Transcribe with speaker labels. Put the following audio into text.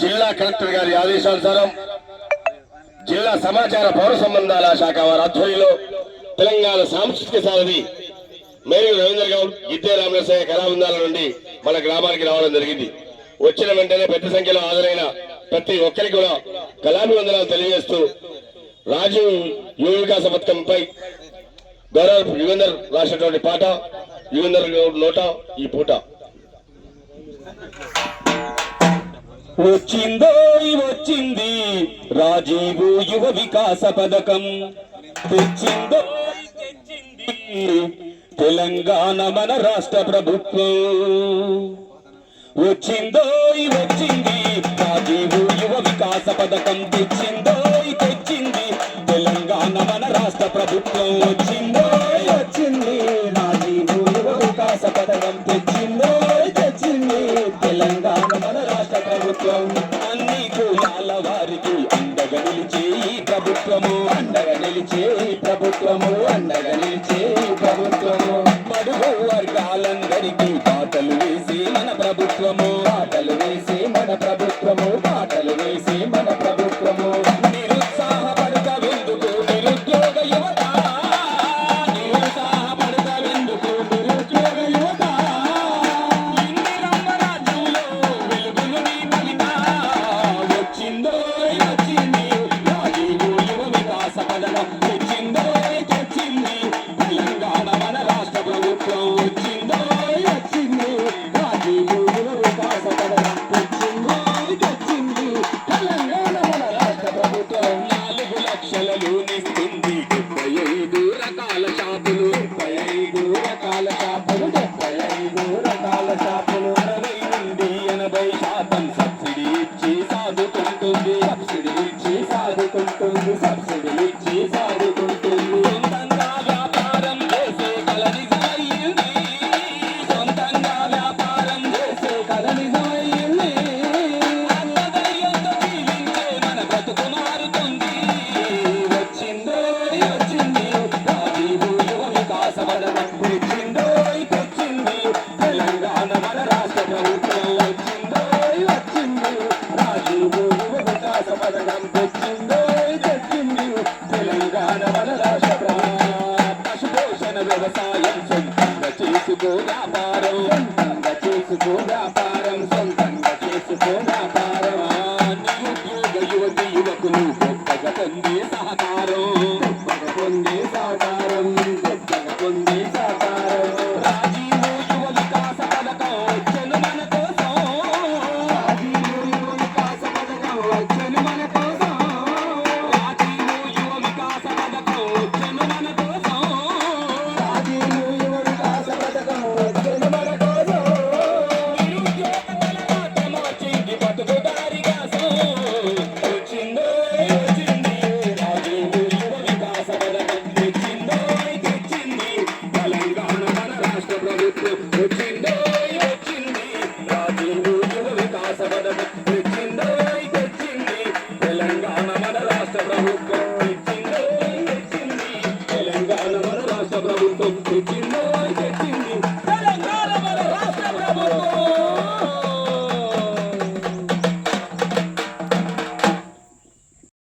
Speaker 1: జిల్లా కలెక్టర్ గారి ఆదేశానుసారం జిల్లా సమాచార పౌర సంబంధాల శాఖ వారి ఆధ్వర్యంలో తెలంగాణ సాంస్కృతిక సారథి మేరు రవీంద్ర గౌడ్ గిద్దే రామనరసయ్య కళాబృందాల నుండి మన గ్రామానికి రావడం జరిగింది. వచ్చిన వెంటనే పెద్ద సంఖ్యలో హాజరైన ప్రతి ఒక్కరికి కూడా కళాభివందనాలు తెలియజేస్తూ రాజు యువ వికాస పథకంపై గౌరవ యువేందర్ రాసినటువంటి పాట యువేందర్ గౌడ్ నోట ఈ పూట.
Speaker 2: వచ్చిందో వచ్చింది? రాజీవు యువ వికాస పథకం. తెచ్చిందో తెచ్చింది? తెలంగాణ మన రాష్ట్ర ప్రభుత్వం. వచ్చిందో వచ్చింది? రాజీవు యువ వికాస పథకం. తెచ్చిందో తెచ్చింది? తెలంగాణ మన రాష్ట్ర ప్రభుత్వం. వచ్చిందో వచ్చింది? రాజీవు యువ వికాస పథకం తెచ్చింది అండగా నిలిచే ఈ ప్రభుత్వము అండగా నిలిచే ఈ ప్రభుత్వము అండగా నిలిచే ఈ ప్రభుత్వము. మడుగు వర్గాలందరికీ పాటలు వేసి మన ప్రభుత్వము పాటలు వేసి మన ప్రభుత్వం వ్యవసాయం సొంతంగా చేసుకో వ్యాపారం సొంతంగా చేసుకో వ్యాపారం సొంతంగా చేసుకో వ్యాపారం నిరుద్యోగ యువతి యువకులు గొప్పగా పొందే సహకారం సహకారం But you know you